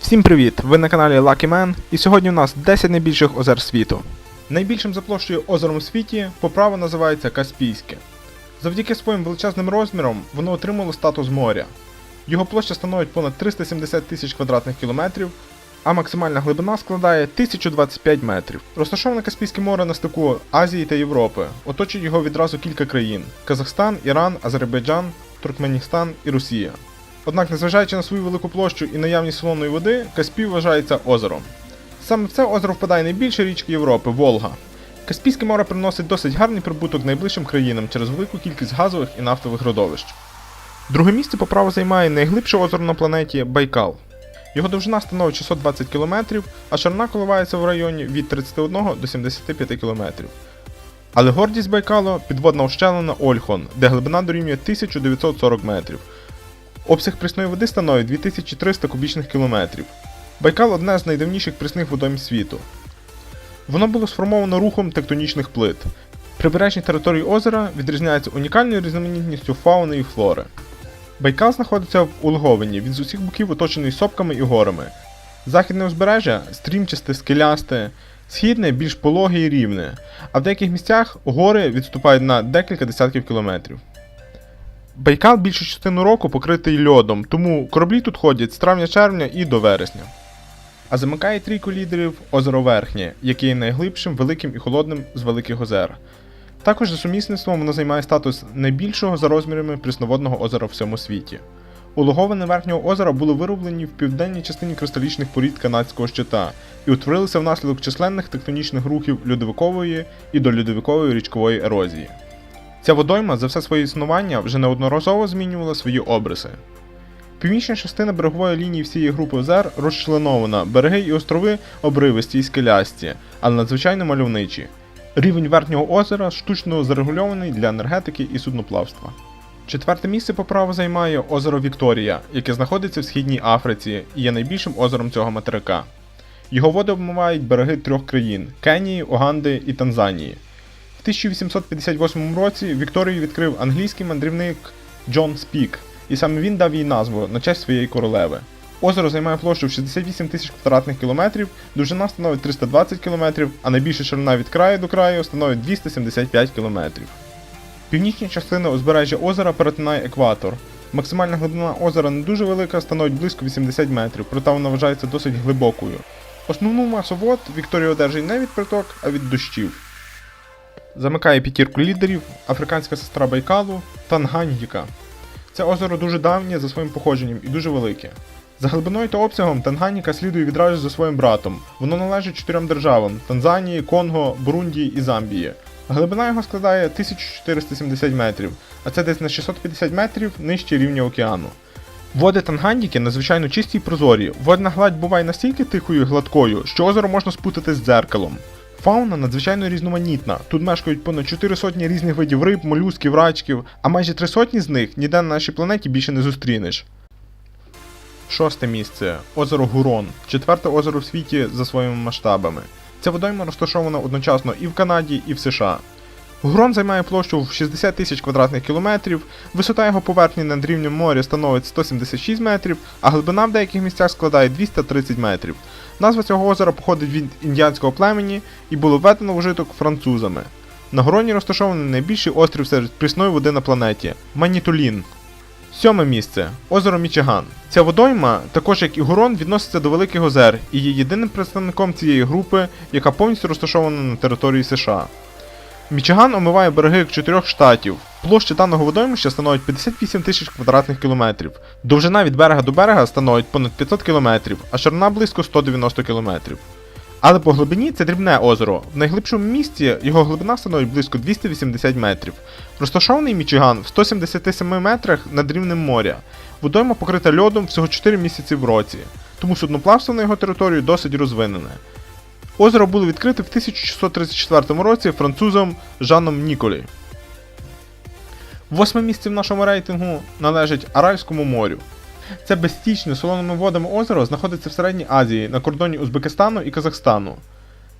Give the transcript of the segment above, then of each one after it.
Всім привіт! Ви на каналі Lucky Man, і сьогодні у нас 10 найбільших озер світу. Найбільшим за площею озером у світі по праву називається Каспійське. Завдяки своїм величезним розмірам воно отримало статус моря. Його площа становить понад 370 тисяч квадратних кілометрів, а максимальна глибина складає 1025 метрів. Розташоване Каспійське море на стику Азії та Європи. Оточує його відразу кілька країн: Казахстан, Іран, Азербайджан, Туркменістан і Росія. Однак, незважаючи на свою велику площу і наявність солоної води, Каспій вважається озером. Саме в це озеро впадає найбільша річка Європи Волга. Каспійське море приносить досить гарний прибуток найближчим країнам через велику кількість газових і нафтових родовищ. Друге місце по праву займає найглибше озеро на планеті Байкал. Його довжина становить 620 км, а ширина коливається в районі від 31 до 75 км. Але гордість Байкалу підводна ущелина Ольхон, де глибина дорівнює 1940 метрів. Обсяг прісної води становить 2300 кубічних кілометрів. Байкал одне з найдавніших прісних водойм світу. Воно було сформовано рухом тектонічних плит. Прибережні території озера відрізняються унікальною різноманітністю фауни і флори. Байкал знаходиться в Улговині, він з усіх боків оточений сопками і горами. Західне узбережжя стрімчасте, скелясте, східне більш пологе і рівне, а в деяких місцях гори відступають на декілька десятків кілометрів. Байкал більшу частину року покритий льодом, тому кораблі тут ходять з травня-червня і до вересня. А замикає трійку лідерів озеро Верхнє, яке є найглибшим, великим і холодним з великих озер. Також за сумісництвом воно займає статус найбільшого за розмірами прісноводного озера в всьому світі. Улоговини верхнього озера були вироблені в південній частині кристалічних порід канадського щита і утворилися внаслідок численних тектонічних рухів льодовикової і дольодовикової річкової ерозії. Ця водойма за все своє існування вже неодноразово змінювала свої обриси. Північна частина берегової лінії всієї групи озер розчленована, береги і острови обривисті і скелясті, але надзвичайно мальовничі. Рівень верхнього озера штучно зарегульований для енергетики і судноплавства. Четверте місце по праву займає озеро Вікторія, яке знаходиться в східній Африці і є найбільшим озером цього материка. Його води обмивають береги трьох країн Кенії, Уганди і Танзанії. В 1858 році Вікторію відкрив англійський мандрівник Джон Спік, і саме він дав їй назву на честь своєї королеви. Озеро займає площу в 68 тисяч квадратних кілометрів, довжина становить 320 кілометрів, а найбільша ширина від краю до краю становить 275 кілометрів. Північна частина узбережжя озера перетинає екватор. Максимальна глибина озера не дуже велика, становить близько 80 метрів, проте вона вважається досить глибокою. Основну масу вод Вікторія одержить не від приток, а від дощів. Замикає п'ятірку лідерів, африканська сестра Байкалу Танганьїка. Це озеро дуже давнє за своїм походженням і дуже велике. За глибиною та обсягом Танганіка слідує відразу за своїм братом. Воно належить чотирьом державам Танзанії, Конго, Бурундії і Замбії. Глибина його складає 1470 метрів, а це десь на 650 метрів нижче рівня океану. Води Танганьїки надзвичайно чисті й прозорі. Водна гладь буває настільки тихою і гладкою, що озеро можна спутати з дзеркалом. Фауна надзвичайно різноманітна. Тут мешкають понад 4 сотні різних видів риб, молюсків, рачків, а майже 3 сотні з них ніде на нашій планеті більше не зустрінеш. Шосте місце озеро Гурон, четверте озеро в світі за своїми масштабами. Ця водойма розташована одночасно і в Канаді, і в США. Гурон займає площу в 60 тисяч квадратних кілометрів, висота його поверхні над рівнем моря становить 176 метрів, а глибина в деяких місцях складає 230 метрів. Назва цього озера походить від індіанського племені і було введено в вжиток французами. На Гуроні розташований найбільший острів серед прісної води на планеті Манітулін. Сьоме місце озеро Мічиган. Ця водойма, також як і Гурон, відноситься до Великих озер і є єдиним представником цієї групи, яка повністю розташована на території США. Мічиган омиває береги чотирьох штатів. Площа даного водоймища становить 58 тисяч квадратних кілометрів. Довжина від берега до берега становить понад 500 кілометрів, а ширина близько 190 кілометрів. Але по глибині це дрібне озеро. В найглибшому місці його глибина становить близько 280 метрів. Розташований Мічиган в 177 метрах над рівнем моря. Водойма покрита льодом всього 4 місяці в році, тому судноплавство на його території досить розвинене. Озеро було відкрите в 1634 році французом Жаном Ніколі. Восьме місце в нашому рейтингу належить Аральському морю. Це безстічне солоними водами озеро знаходиться в Середній Азії на кордоні Узбекистану і Казахстану.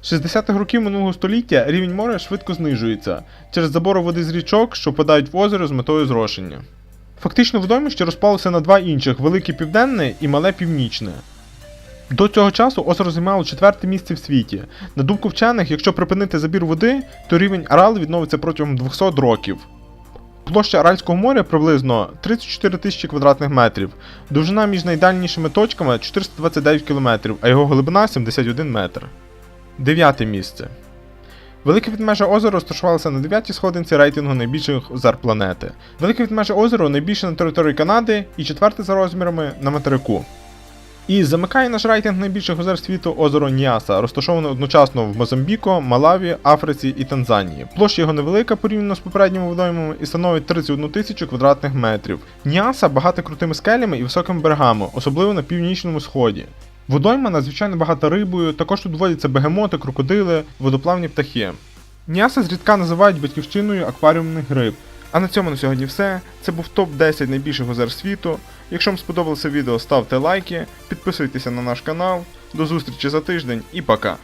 З 60-х років минулого століття рівень моря швидко знижується через забору води з річок, що впадають в озеро з метою зрошення. Фактично водоймище розпалося на два інших велике південне і мале північне. До цього часу озеро займало четверте місце в світі. На думку вчених, якщо припинити забір води, то рівень Арал відновиться протягом 200 років. Площа Аральського моря приблизно 34 тисячі квадратних метрів, довжина між найдальнішими точками 429 км, а його глибина 71 метр. Дев'яте місце. Велике відмеже озеро розташувалося на 9-й сходинці рейтингу найбільших озер планети. Велике відмеже озеро найбільше на території Канади і четверте за розмірами на материку. І замикає наш рейтинг найбільших озер світу озеро Ніаса, розташоване одночасно в Мозамбіко, Малаві, Африці і Танзанії. Площа його невелика порівняно з попередніми водоймами і становить 31 тисячу квадратних метрів. Ніаса багата крутими скелями і високими берегами, особливо на північному сході. Водойма надзвичайно багата рибою, також тут водяться бегемоти, крокодили, водоплавні птахи. Ніаса зрідка називають батьківщиною акваріумних риб. А на цьому на сьогодні все. Це був топ-10 найбільших озер світу. Якщо вам сподобалося відео, ставте лайки, підписуйтеся на наш канал. До зустрічі за тиждень і пока!